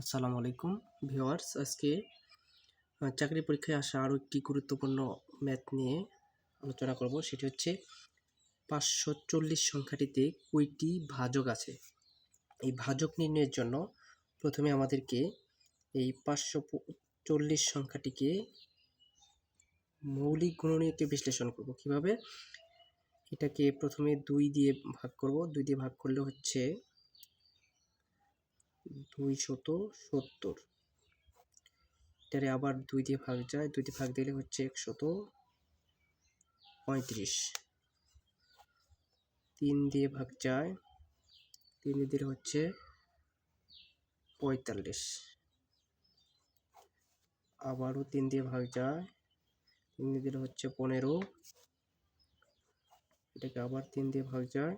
আসসালামু আলাইকুম ভিউয়ার্স। আজকে চাকরি পরীক্ষায় আসা আরও একটি গুরুত্বপূর্ণ ম্যাথ নিয়ে আলোচনা করব। সেটি হচ্ছে পাঁচশো চল্লিশ সংখ্যাটিতে কয়টি ভাজক আছে? এই ভাজক নির্ণয়ের জন্য প্রথমে আমাদেরকে এই পাঁচশো চল্লিশ সংখ্যাটিকে মৌলিক গুণনীয়কে বিশ্লেষণ করব। কীভাবে? এটাকে প্রথমে দুই দিয়ে ভাগ করব। দুই দিয়ে ভাগ করলে হচ্ছে দুই শত সত্তর। এটারে আবার দুই দিয়ে ভাগ যায়, দুই দিয়ে ভাগ দিলে হচ্ছে একশত পঁয়ত্রিশ। তিন দিয়ে ভাগ যায়, তিন দিয়ে দিলে হচ্ছে পঁয়তাল্লিশ। আবারও তিন দিয়ে ভাগ যায়, তিন দিলে হচ্ছে পনেরো। এটাকে আবার তিন দিয়ে ভাগ যায়,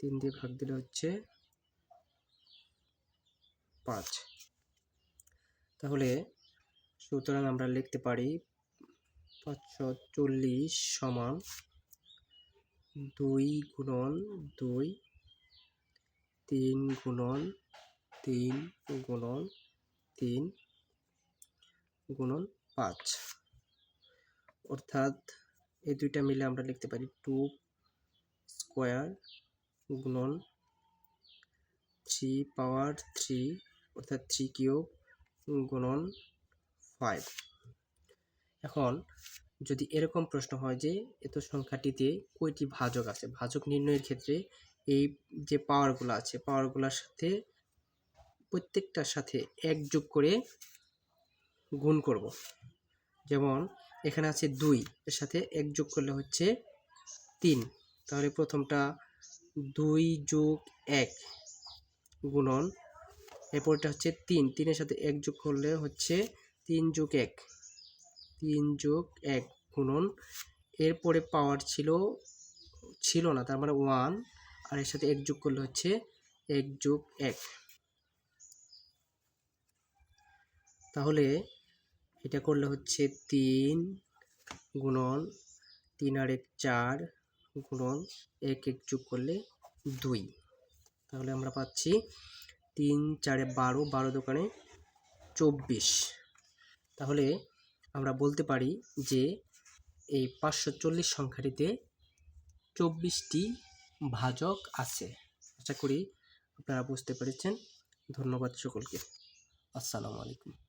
তিন দিয়ে ভাগ দিলে হচ্ছে পাঁচ। তাহলে সুতরাং আমরা লিখতে পারি পাঁচশো চল্লিশ সমান দুই গুণন দুই, তিন গুণন তিন গুণন তিন গুণন পাঁচ। অর্থাৎ এই দুইটা মিলে আমরা লিখতে পারি টু স্কোয়ার গুণন থ্রি পাওয়ার থ্রি অর্থাৎ থ্রি কিউব গুণন ফাইভ। এখন যদি এরকম প্রশ্ন হয় যে এত সংখ্যাটিতে কয়টি ভাজক আছে, ভাজক নির্ণয়ের ক্ষেত্রে এই যে পাওয়ারগুলো আছে পাওয়ারগুলোর সাথে প্রত্যেকটার সাথে এক যোগ করে গুণ করব। যেমন এখানে আছে দুই, এর সাথে এক যোগ করলে হচ্ছে তিন। তাহলে প্রথমটা দুই যোগ এক গুণন এরপরটা হচ্ছে তিন। তিনের সাথে এক যোগ করলে হচ্ছে তিন যোগ এক। তিন যোগ এক গুণন। এরপরে পাওয়ার ছিল ছিল না, তার মানে ওয়ান আর এর সাথে এক যোগ করলে হচ্ছে এক যোগ এক। তাহলে এটা করলে হচ্ছে তিন গুণন, তিন আর এক চার গুণন, এক এক যোগ করলে দুই। তাহলে আমরা পাচ্ছি তিন, চারে বারো বারো দোকানে চব্বিশ। তাহলে আমরা বলতে পারি যে এই পাঁচশো চল্লিশ সংখ্যাটিতে চব্বিশটি ভাজক আছে। আশা করি আপনারা বুঝতে পেরেছেন। ধন্যবাদ সকলকে। আসসালামু আলাইকুম।